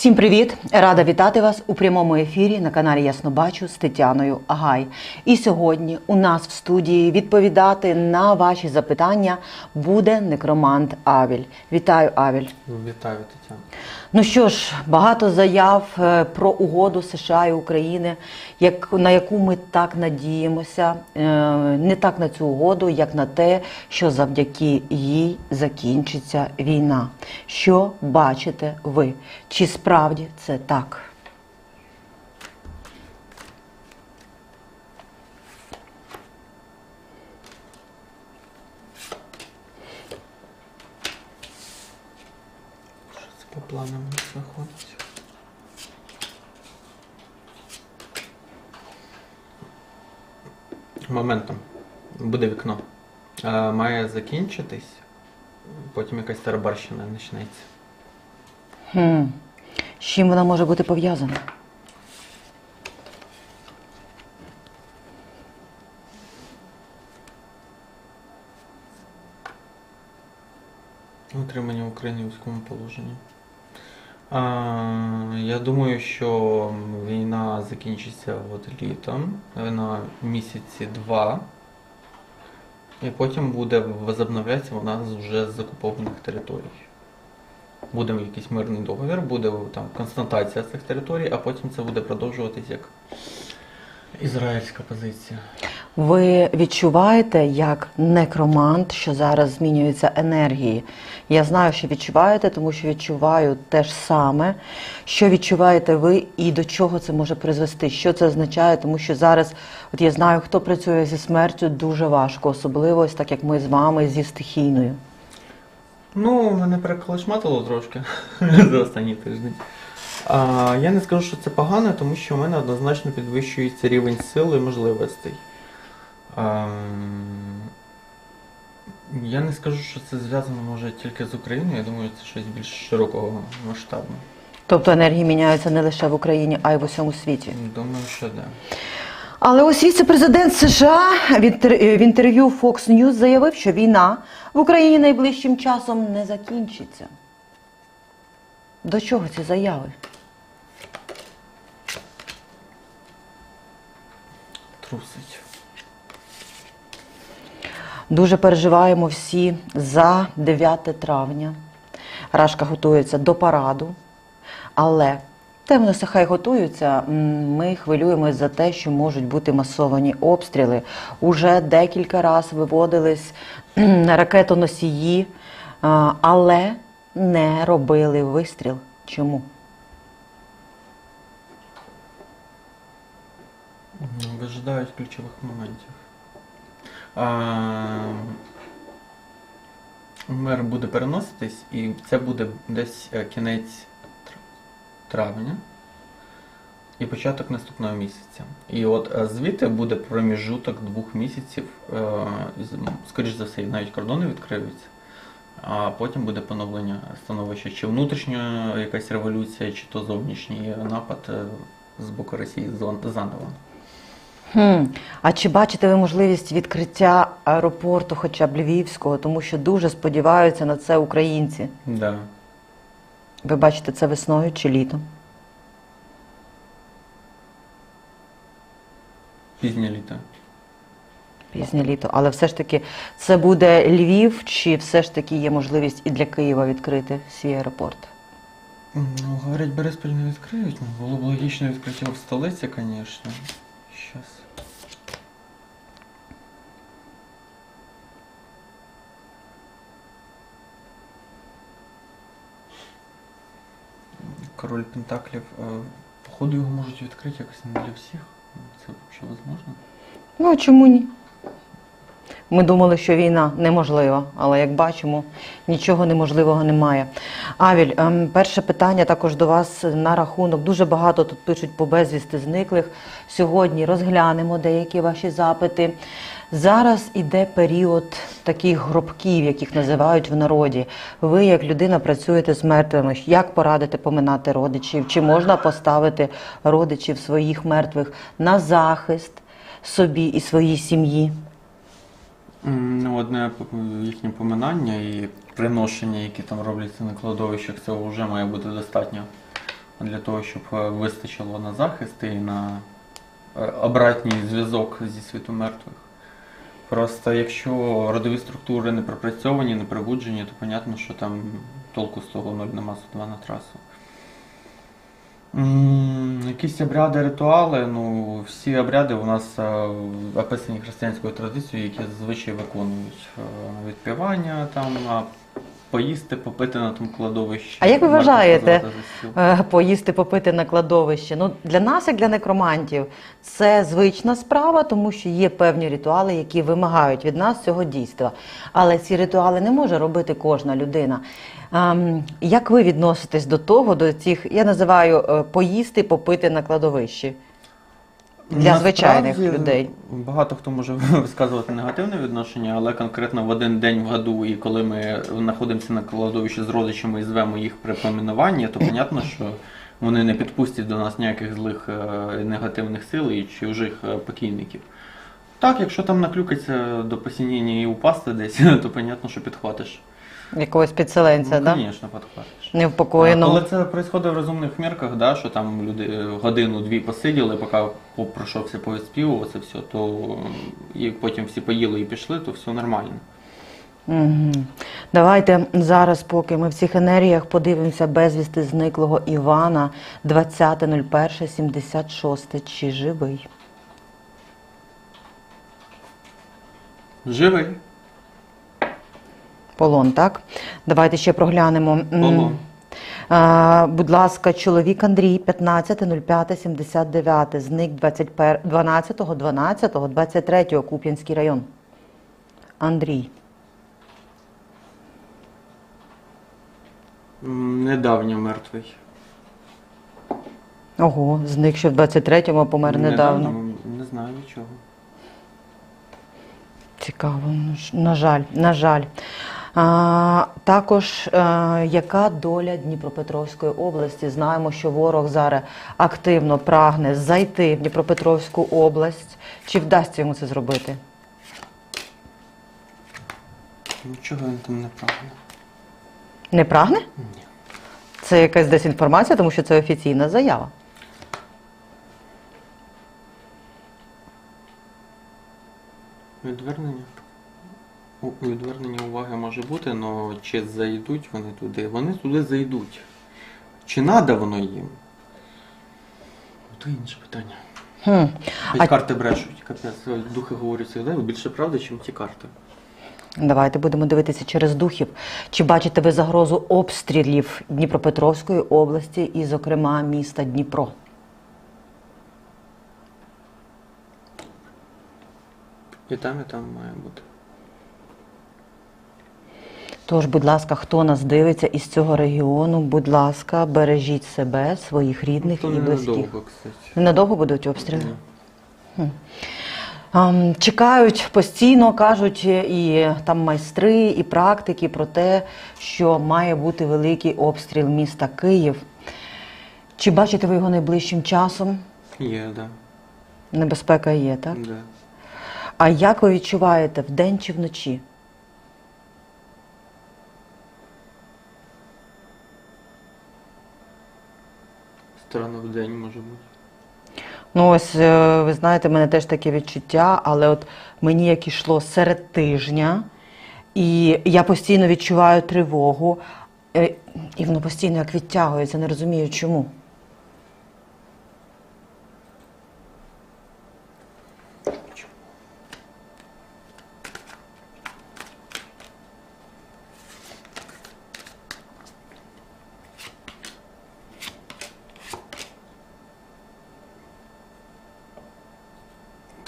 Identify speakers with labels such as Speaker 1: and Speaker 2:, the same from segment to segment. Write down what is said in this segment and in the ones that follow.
Speaker 1: Всім привіт! Рада вітати вас у прямому ефірі на каналі Ясно Бачу з Тетяною Агай. І сьогодні у нас в студії відповідати на ваші запитання буде некромант Авіль. Вітаю, Авіль.
Speaker 2: Вітаю, Тетяна.
Speaker 1: Ну що ж, багато заяв е, про угоду США і України, як, на яку ми так надіємося. Е, Не так на цю угоду, як на те, що завдяки їй закінчиться війна. Що бачите ви? Чи справді це так?
Speaker 2: Що це по планам у нас виходить? Моментом. Буде вікно. Е, має закінчитись, потім якась тарабарщина почнеться.
Speaker 1: Хм. З чим вона може бути пов'язана?
Speaker 2: Утримання в Україні в військовому положенні. Я думаю, що війна закінчиться от літом на місяці два. І потім буде возобновлятися вона з вже з окупованих територій. Буде якийсь мирний договір, буде там констатація цих територій, а потім це буде продовжуватись як ізраїльська позиція.
Speaker 1: Ви відчуваєте як некромант, що зараз змінюються енергії? Я знаю, що відчуваєте, тому що відчуваю те ж саме. Що відчуваєте ви і до чого це може призвести? Що це означає? Тому що зараз, от я знаю, хто працює зі смертю дуже важко, особливо ось так як ми з вами зі стихійною.
Speaker 2: Ну, мене переколошматило трошки за останній тиждень. А, я не скажу, що це погано, тому що у мене однозначно підвищується рівень сил і можливостей. Я не скажу, що це зв'язано може тільки з Україною, я думаю, це щось більш широкого масштабу.
Speaker 1: Тобто енергії міняються не лише в Україні, а й в усьому світі.
Speaker 2: Думаю, що да.
Speaker 1: Але ось віце-президент США в інтерв'ю Fox News заявив, що війна в Україні найближчим часом не закінчиться. До чого ці заяви?
Speaker 2: Трусить.
Speaker 1: Дуже переживаємо всі за 9 травня. Рашка готується до параду, але те вони все хай готуються. Ми хвилюємось за те, що можуть бути масовані обстріли. Уже декілька разів виводились ракетоносії, але не робили вистріл. Чому?
Speaker 2: Ну, Вижидають ключових моментів. А, мир буде переноситись, і це буде десь е, кінець травня і початок наступного місяця. І от е, звідти буде проміжуток двох місяців, е, скоріш за все, навіть кордони відкриються. А потім буде поновлення становища, чи внутрішня якась революція, чи то зовнішній напад з боку Росії заново.
Speaker 1: Хм. А чи бачите ви можливість відкриття аеропорту, хоча б Львівського, тому що дуже сподіваються на це українці?
Speaker 2: Да.
Speaker 1: Ви бачите це весною чи літом?
Speaker 2: Пізнє літо.
Speaker 1: Пізнє літо. Але все ж таки це буде Львів, чи все ж таки є можливість і для Києва відкрити свій аеропорт?
Speaker 2: Ну, говорять, Бориспіль не відкриють. Ну, було б логічно відкриття в столиці, звісно. Король Пентаклів. е, Походу його можуть відкрити якось не для всіх. Це взагалі можливо?
Speaker 1: Ну чому ні? Ми думали, що війна неможлива, але як бачимо, нічого неможливого немає. Авіль, ем, перше питання також до вас на рахунок. Дуже багато тут пишуть по безвісти зниклих. Сьогодні розглянемо деякі ваші запити. Зараз іде період таких гробків, яких називають в народі. Ви, як людина, працюєте з мертвими. Як порадите поминати родичів? Чи можна поставити родичів своїх мертвих на захист собі і своїй сім'ї?
Speaker 2: Ну, одне їхнє поминання і приношення, які там робляться на кладовищах, це вже має бути достатньо для того, щоб е, вистачило на захист і на е, обратній зв'язок зі світом мертвих. Просто якщо родові структури не пропрацьовані, не пробуджені, то понятно, що там толку з того ноль нема з два на трасу. Якісь обряди, ритуали, ну всі обряди у нас е, описані християнською традицією, які зазвичай виконують Е, відпівання, там, поїсти, попити на тому кладовищі.
Speaker 1: А як ви вважаєте. Е, Поїсти, попити на кладовище. Ну, для нас, як для некромантів, це звична справа, тому що є певні ритуали, які вимагають від нас цього дійства. Але ці ритуали не може робити кожна людина. Ем, як ви відноситесь до того, до цих, я називаю е, поїсти, попити на кладовищі? Для звичайних
Speaker 2: Насправді,
Speaker 1: людей.
Speaker 2: Багато хто може висказувати негативне відношення, але конкретно в один день в году, і коли ми знаходимося на кладовищі з родичами і звемо їх при помінуванні, то понятно, що вони не підпустять до нас ніяких злих е, негативних сил і чужих е, покійників. Так, якщо там наклюкаться до посініння і упасти десь, то понятно, що підхватиш.
Speaker 1: Якогось підселенця,
Speaker 2: ну,
Speaker 1: да?
Speaker 2: звісно, підхватиш.
Speaker 1: невпокоєного.
Speaker 2: Але це відбувається в розумних мірках, да, що там люди е, годину-дві посиділи, поки по- пройшовся поїзд співу, це все, то і потім всі поїли і пішли, то все нормально.
Speaker 1: Угу. Давайте зараз, поки ми в цих енергіях подивимося безвісти зниклого Івана 20.01.76. Чи живий?
Speaker 2: Живий.
Speaker 1: Полон, так? Давайте ще проглянемо.
Speaker 2: Полон.
Speaker 1: А, будь ласка, чоловік Андрій, 15.05.79, зник 12.12.23, Куп'янський район. Андрій.
Speaker 2: Недавньо мертвий.
Speaker 1: Ого, зник ще в 23-му, помер недавно.
Speaker 2: м, Не знаю від чого.
Speaker 1: Цікаво, ну на жаль, на жаль. А, також е, яка доля Дніпропетровської області? Знаємо, що ворог зараз активно прагне зайти в Дніпропетровську область. Чи вдасться йому це зробити?
Speaker 2: Нічого він там не прагне.
Speaker 1: Не прагне?
Speaker 2: Ні.
Speaker 1: Це якась дезінформація, тому що це офіційна заява.
Speaker 2: Відвернення. У- Відвернення уваги може бути, але чи зайдуть вони туди? Вони туди зайдуть. Чи надо воно їм? Ну, То інше питання.
Speaker 1: Хм. А-
Speaker 2: карти брешуть, капець. Духи говорять завжди більше правди, ніж ті карти.
Speaker 1: Давайте будемо дивитися через духів. Чи бачите ви загрозу обстрілів Дніпропетровської області і, зокрема, міста Дніпро?
Speaker 2: І там, і там має бути.
Speaker 1: Тож, будь ласка, хто нас дивиться із цього регіону, будь ласка, бережіть себе, своїх рідних
Speaker 2: Ну,
Speaker 1: і близьких.
Speaker 2: ненадовго, кстати.
Speaker 1: Ненадовго будуть обстріли?
Speaker 2: Ні.
Speaker 1: Ам, Чекають постійно, кажуть і там майстри, і практики про те, що має бути великий обстріл міста Київ. Чи бачите ви його найближчим часом?
Speaker 2: Є, да.
Speaker 1: Небезпека є, так?
Speaker 2: да.
Speaker 1: А як ви відчуваєте вдень чи вночі?
Speaker 2: Странно в день може бути.
Speaker 1: Ну, ось е, ви знаєте, в мене теж таке відчуття, але от мені як ішло серед тижня, і я постійно відчуваю тривогу, е, і воно постійно як відтягується, не розумію чому.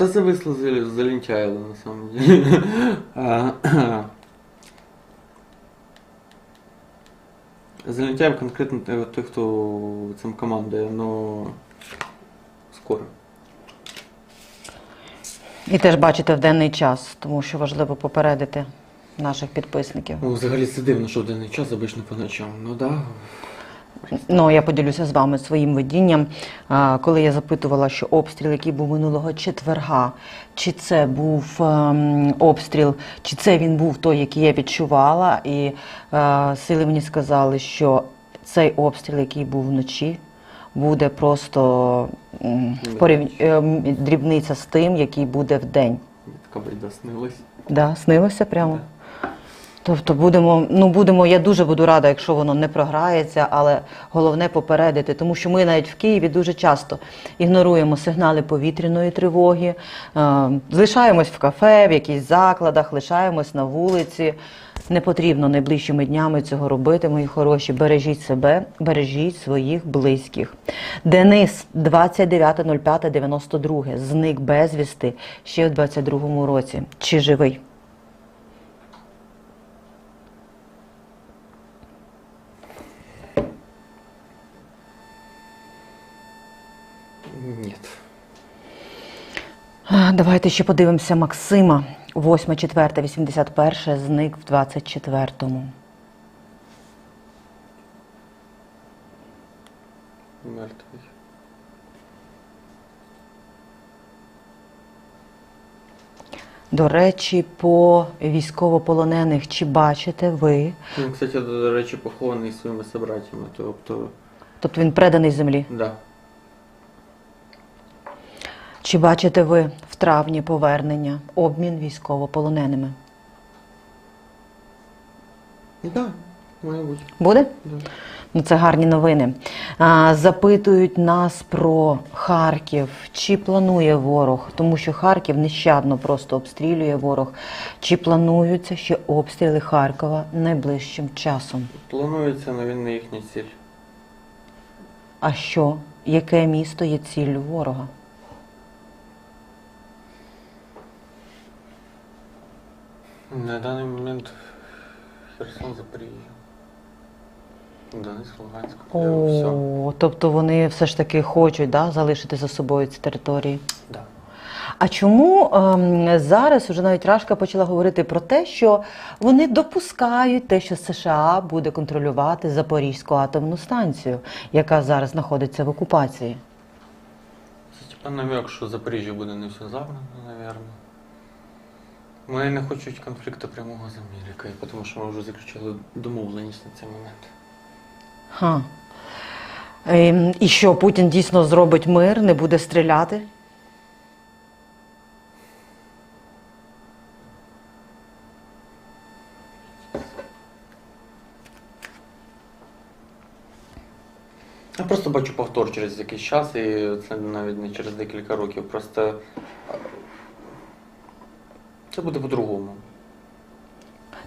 Speaker 2: Та зависло зал- залентяїло на самом деле. А, Залентяїв конкретно те- той, хто цим командує, но скоро.
Speaker 1: І теж бачите в денний час, тому що важливо попередити наших підписників.
Speaker 2: Ну, взагалі це дивно, що в денний час обично по ночам. Ну да.
Speaker 1: Ну, я поділюся з вами своїм видінням. Коли я запитувала, що обстріл, який був минулого четверга, чи це був ем, обстріл, чи це він був той, який я відчувала, і е, сили мені сказали, що цей обстріл, який був вночі, буде просто порів... е, дрібниця з тим, який буде в день.
Speaker 2: Така байда снилась.
Speaker 1: Да, снилося прямо. Тобто будемо, ну будемо, я дуже буду рада, якщо воно не програється, але головне попередити, тому що ми навіть в Києві дуже часто ігноруємо сигнали повітряної тривоги, е, залишаємось в кафе, в якихось закладах, лишаємось на вулиці. Не потрібно найближчими днями цього робити, мої хороші. Бережіть себе, бережіть своїх близьких. Денис, 29.05.92, зник безвісти ще в 22-му році. Чи живий?
Speaker 2: Ні.
Speaker 1: А, Давайте ще подивимося Максима. 8, 4, 81, зник в 24-му.
Speaker 2: Мертвий.
Speaker 1: До речі, по військовополонених, чи бачите ви?
Speaker 2: Він, кстати, до речі, похований своїми собратями. Тобто,
Speaker 1: Тобто він преданий землі.
Speaker 2: да.
Speaker 1: Чи бачите ви в травні повернення, обмін військовополоненими?
Speaker 2: Да, має бути.
Speaker 1: Буде?
Speaker 2: Да.
Speaker 1: Ну, це гарні новини. А, запитують нас про Харків. Чи планує ворог? Тому що Харків нещадно просто обстрілює ворог. Чи плануються ще обстріли Харкова найближчим часом?
Speaker 2: Планується, але він не їхня ціль.
Speaker 1: А що? Яке місто є ціллю ворога?
Speaker 2: На даний момент Херсон, Запоріжжя. Донецьк, Луганськ. Все.
Speaker 1: О, тобто вони все ж таки хочуть да, залишити за собою ці території.
Speaker 2: Да.
Speaker 1: А чому ем, зараз вже навіть Рашка почала говорити про те, що вони допускають те, що США буде контролювати Запорізьку атомну станцію, яка зараз знаходиться в окупації?
Speaker 2: Це типа намек, що Запоріжжя буде не все загнано, напевно. Вони не хочуть конфлікту прямого з Америкою, тому що ми вже заключили домовленість на цей момент.
Speaker 1: Ха. Ем, і що Путін дійсно зробить мир, не буде стріляти?
Speaker 2: Я просто бачу повтор через якийсь час, і це навіть не через декілька років. Просто це буде по-другому.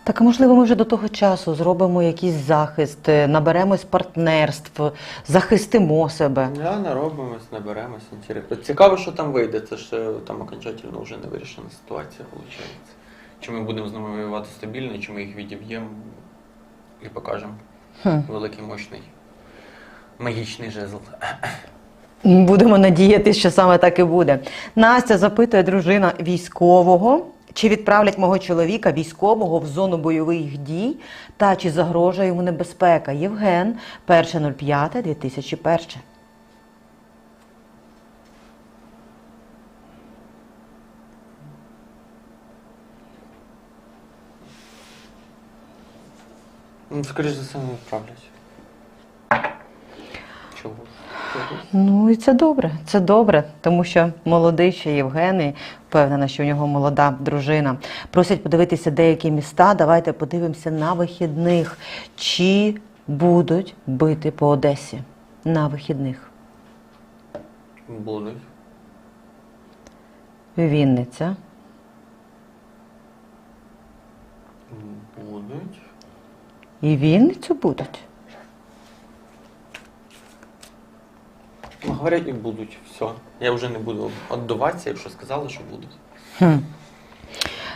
Speaker 1: Так, а можливо, ми вже до того часу зробимо якийсь захист, е, наберемось партнерств, захистимо себе.
Speaker 2: Я наробимось, наберемось інтересно. Цікаво, що там вийде. Це ж е, там окончательно вже не вирішена ситуація, виходить. Чи ми будемо з ними воювати стабільно, чи ми їх відіб'ємо і покажемо
Speaker 1: Хм.
Speaker 2: великий мощний магічний жезл.
Speaker 1: Будемо надіятися, що саме так і буде. Настя запитує дружина військового, чи відправлять мого чоловіка військового в зону бойових дій та чи загрожує йому небезпека. Євген, 1.05.2001.
Speaker 2: Ну, скоріш за все, не відправлять. Чого?
Speaker 1: Ну і це добре, це добре, тому що молодий ще Євген, і впевнена, що в нього молода дружина. Просять подивитися деякі міста. Давайте подивимося на вихідних, чи будуть бити по Одесі на вихідних.
Speaker 2: Будуть.
Speaker 1: Вінниця,
Speaker 2: Будуть.
Speaker 1: і Вінницю будуть.
Speaker 2: Ну, говорять, і будуть. Все. Я вже не буду віддуватися, якщо сказали, що будуть.
Speaker 1: Хм.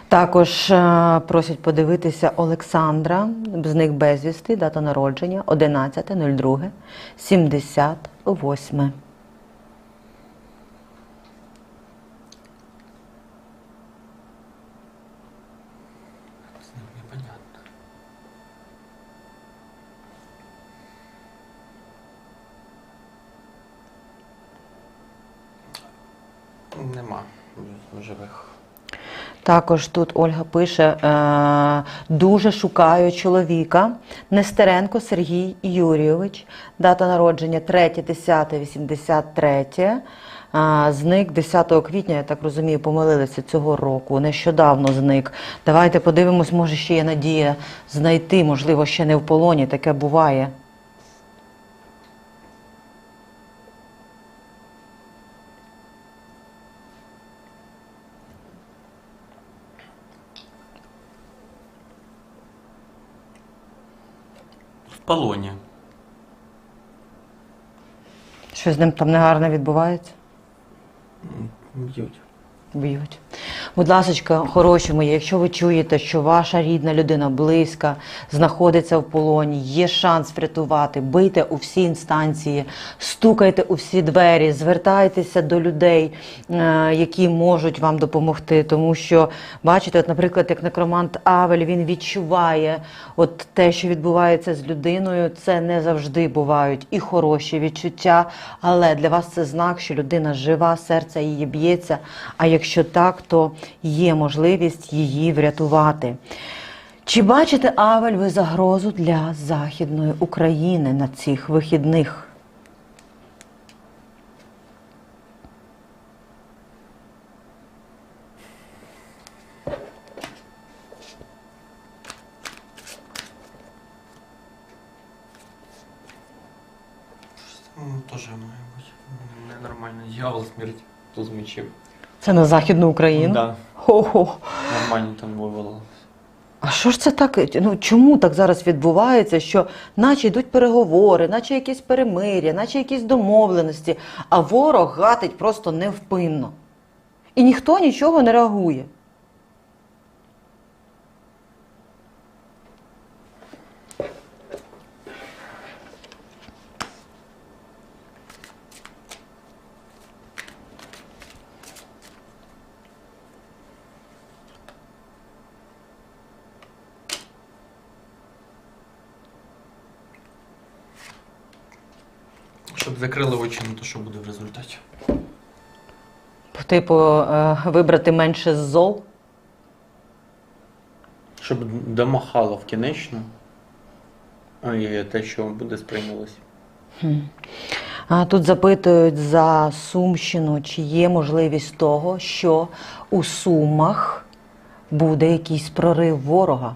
Speaker 1: Також е, просять подивитися Олександра, зник безвісти, дата народження 11.02.78.
Speaker 2: З ним непонятно. Нема живих.
Speaker 1: Також тут Ольга пише: е, дуже шукаю чоловіка. Нестеренко Сергій Юрійович, дата народження 3.10.83. Зник 10 квітня, я так розумію, помилилися цього року. Нещодавно зник. Давайте подивимось, може ще є надія знайти, можливо, ще не в полоні. Таке буває.
Speaker 2: Полоні.
Speaker 1: Що з ним там негарно відбувається?
Speaker 2: Б'ють.
Speaker 1: Б'ють. Будь ласка, хороші мої, якщо ви чуєте, що ваша рідна людина близька знаходиться в полоні, є шанс врятувати, бийте у всі інстанції, стукайте у всі двері, звертайтеся до людей, е, які можуть вам допомогти. Тому що, бачите, от, наприклад, як некромант Авель, він відчуває от те, що відбувається з людиною. Це не завжди бувають і хороші відчуття, але для вас це знак, що людина жива, серце її б'ється. А якщо так, то є можливість її врятувати. Чи бачите Авель ви загрозу для Західної України на цих вихідних?
Speaker 2: Теж має бути. Ненормально. Дьявол смерть туз мечів.
Speaker 1: Це на Західну Україну?
Speaker 2: Да,
Speaker 1: Хо-хо.
Speaker 2: нормально там вивело.
Speaker 1: А що ж це так? Ну чому так зараз відбувається, що наче йдуть переговори, наче якісь перемир'я, наче якісь домовленості, а ворог гатить просто невпинно. І ніхто нічого не реагує.
Speaker 2: Щоб закрили очі на те, що буде в результаті.
Speaker 1: Типу, е, вибрати менше зол.
Speaker 2: Щоб домахало в кінечно. А і те, що буде сприймалось.
Speaker 1: А Тут запитують за Сумщину, чи є можливість того, що у Сумах буде якийсь прорив ворога.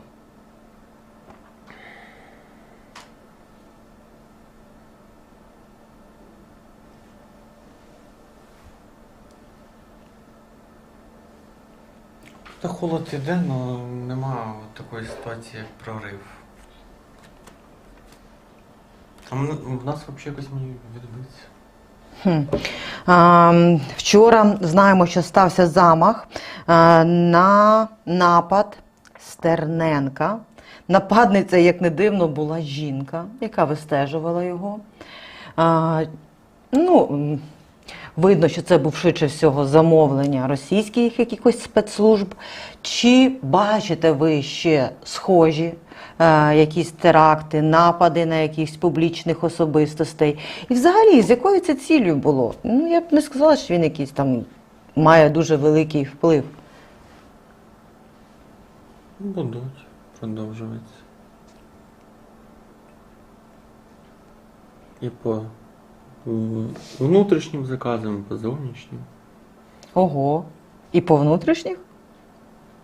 Speaker 2: Та холод іде, але нема такої ситуації, як прорив. Там в нас взагалі якось мені відбиться.
Speaker 1: Хм. А, Вчора знаємо, що стався замах а, на напад Стерненка. Нападниця, як не дивно, була жінка, яка вистежувала його. А, ну, видно, що це був швидше всього замовлення російських якихось спецслужб. Чи бачите ви ще схожі е, якісь теракти, напади на якихось публічних особистостей? І взагалі, з якою це ціллю було? Ну, я б не сказала, що він якийсь там має дуже великий вплив.
Speaker 2: Будуть продовжуватися. І по внутрішнім заказам, і по зовнішнім.
Speaker 1: Ого. І по внутрішніх?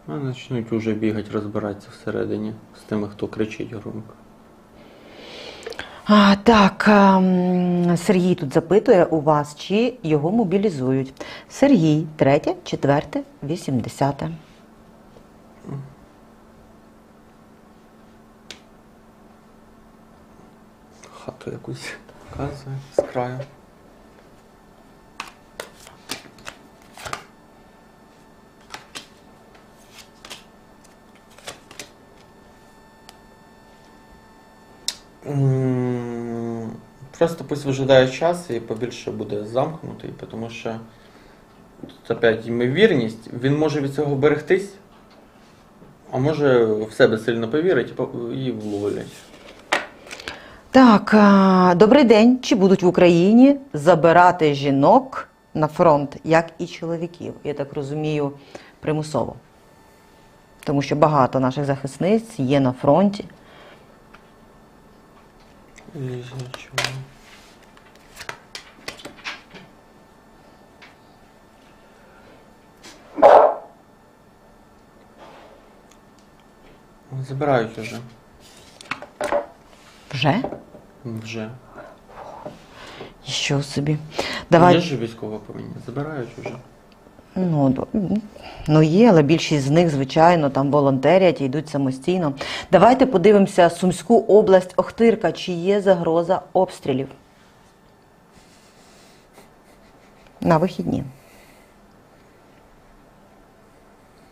Speaker 2: А почнуть уже бігати, розбиратися всередині з тими, хто кричить громко.
Speaker 1: А, так, ем, Сергій тут запитує у вас, чи його мобілізують. Сергій, третє, четверте, вісімдесяте.
Speaker 2: Хату якусь показує з краю. Просто пусть вижидає час і побільше буде замкнутий, тому що тут опять ймовірність, він може від цього берегтись, а може в себе сильно повірить і по- і вловлять.
Speaker 1: Так, добрий день. Чи будуть в Україні забирати жінок на фронт, як і чоловіків? Я так розумію, примусово. Тому що багато наших захисниць є на фронті.
Speaker 2: Забирають уже.
Speaker 1: Вже?
Speaker 2: Вже.
Speaker 1: І Що собі? Давай.
Speaker 2: Є ж військово повинні. Забирають уже.
Speaker 1: Ну, ну є, але більшість з них, звичайно, там волонтерять і йдуть самостійно. Давайте подивимося Сумську область Охтирка. Чи є загроза обстрілів? На вихідні.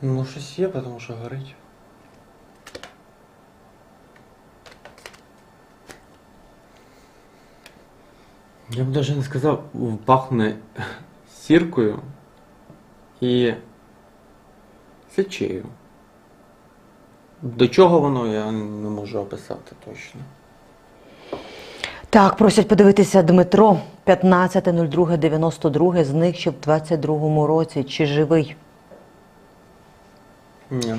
Speaker 2: Ну, щось є, тому що горить. Я б навіть не сказав, пахне сіркою і сечею. До чого воно, я не можу описати точно.
Speaker 1: Так, просять подивитися Дмитро, 15.02.92, зник ще в 22-му році. Чи живий?
Speaker 2: Ні.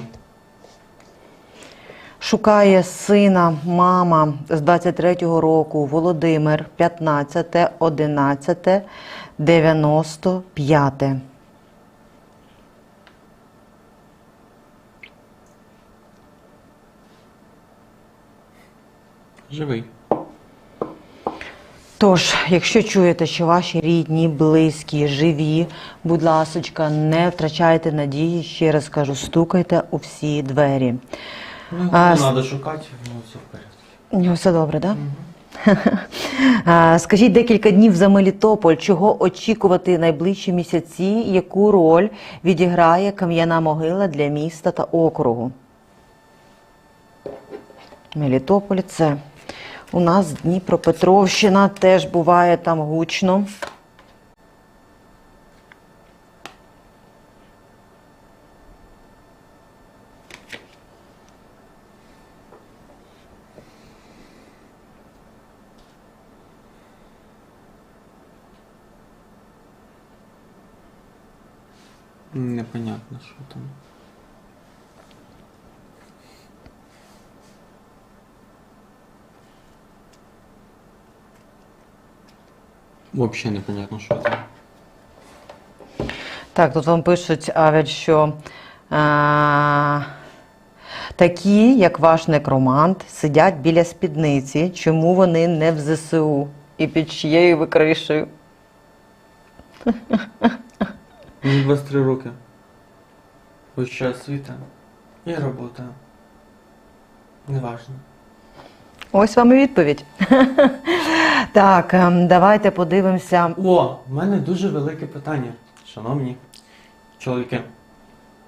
Speaker 1: Шукає сина, мама з 23-го року, Володимир, 15, 11, 95.
Speaker 2: Живий.
Speaker 1: Тож, якщо чуєте, що ваші рідні, близькі, живі, будь ласочка, не втрачайте надії, ще раз кажу, стукайте у всі двері.
Speaker 2: Ну, не треба шукати, ну все в порядку.
Speaker 1: У нього все добре, так? А, Скажіть декілька днів за Мелітополь, чого очікувати найближчі місяці, яку роль відіграє кам'яна могила для міста та округу? Мелітополь це у нас Дніпропетровщина, теж буває там гучно.
Speaker 2: Непонятно, що там. Взагалі непонятно, що там.
Speaker 1: Так, тут вам пишуть, Авель, що а, такі, як ваш некромант, сидять біля спідниці. Чому вони не в ЗСУ і під чиєю ви кришею?
Speaker 2: Мені 23 роки. Вища освіта і робота. Неважно.
Speaker 1: Ось вам і відповідь. Так, ем, давайте подивимося.
Speaker 2: О, в мене дуже велике питання, шановні чоловіки.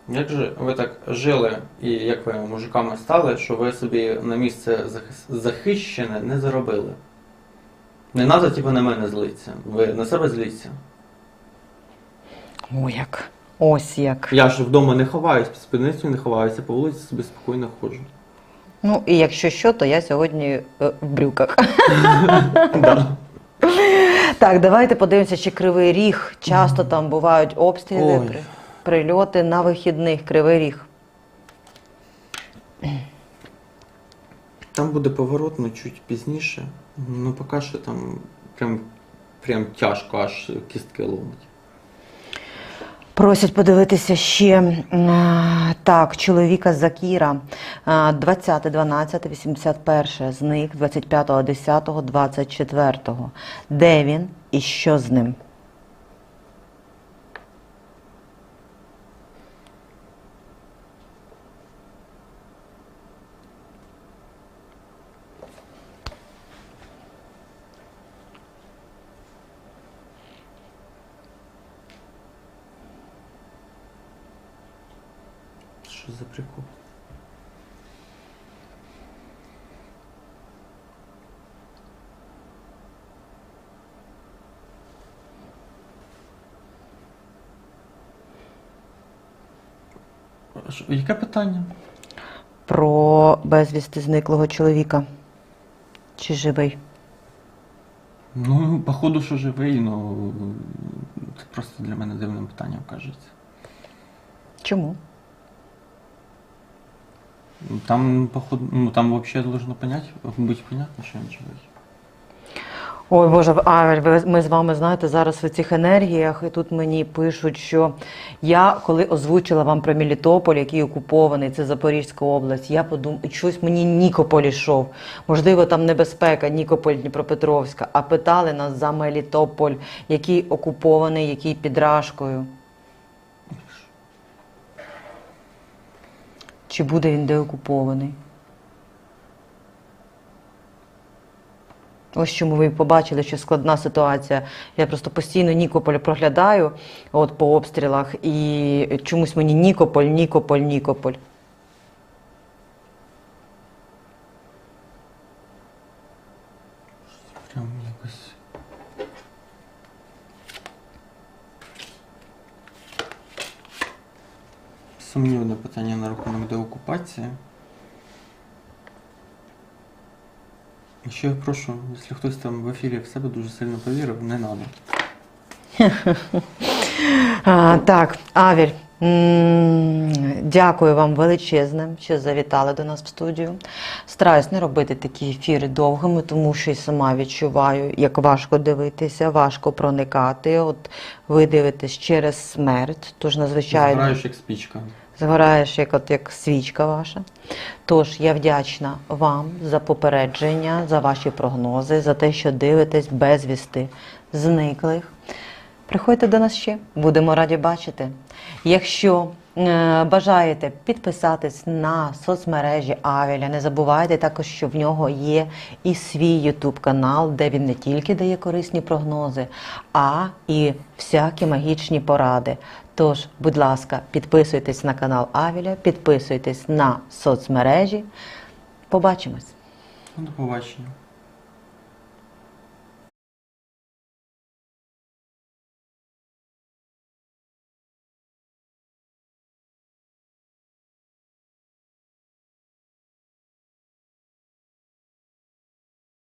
Speaker 2: Як же ви так жили і як ви мужиками стали, що ви собі на місце захищене не заробили? Не треба, типу, на мене злитися. Ви на себе зліться.
Speaker 1: О, як. Ось як.
Speaker 2: Я ж вдома не ховаюсь, під спідницею не ховаюся, по вулиці собі спокійно ходжу.
Speaker 1: Ну, і якщо що, то я сьогодні е, в брюках.
Speaker 2: Да.
Speaker 1: Так, давайте подивимося, чи кривий ріг. Часто там бувають обстріли,
Speaker 2: Ой.
Speaker 1: при- прильоти на вихідних. Кривий ріг.
Speaker 2: Там буде поворот, ну чуть пізніше. Ну поки що там прям, прям тяжко, аж кістки ломить.
Speaker 1: Просять подивитися ще так, чоловіка Закіра, 20, 12, 81, зник 25, 10, 24. Де він і що з ним?
Speaker 2: Що за прикол? А що- Яке питання?
Speaker 1: Про безвісти зниклого чоловіка. Чи живий?
Speaker 2: Ну, походу, що живий, ну це просто для мене дивним питанням кажеться.
Speaker 1: Чому?
Speaker 2: Там, походу, ну там вообще должно понять, быть понятно, что началось.
Speaker 1: Ой, Боже, ви- ми з вами знаєте зараз в цих енергіях, і тут мені пишуть, що я коли озвучила вам про Мелітополь, який окупований, це Запорізька область, я подумала, щось мені Нікополь йшов. Можливо, там небезпека, Нікополь, Дніпропетровська, а питали нас за Мелітополь, який окупований, який під Рашкою. Чи буде він деокупований? Ось чому ви побачили, що складна ситуація. Я просто постійно Нікополь проглядаю от по обстрілах, і чомусь мені Нікополь, Нікополь, Нікополь.
Speaker 2: Прям якось. Сумнівне питання на рахунок деокупації. Ще я прошу, якщо хтось там в ефірі в себе дуже сильно повірив, не треба.
Speaker 1: А, так, Авіль, дякую вам величезне, що завітали до нас в студію. Стараюсь не робити такі ефіри довгими, тому що і сама відчуваю, як важко дивитися, важко проникати. От ви дивитесь через смерть, тож надзвичайно.
Speaker 2: Згораєш як спічка.
Speaker 1: Згораєш як, от, як свічка ваша. Тож я вдячна вам за попередження, за ваші прогнози, за те, що дивитесь безвісти зниклих. Приходьте до нас ще, будемо раді бачити. Якщо бажаєте підписатись на соцмережі Авеля, не забувайте також, що в нього є і свій YouTube канал, де він не тільки дає корисні прогнози, а і всякі магічні поради. Тож, будь ласка, підписуйтесь на канал Авеля, підписуйтесь на соцмережі. Побачимось!
Speaker 2: До побачення.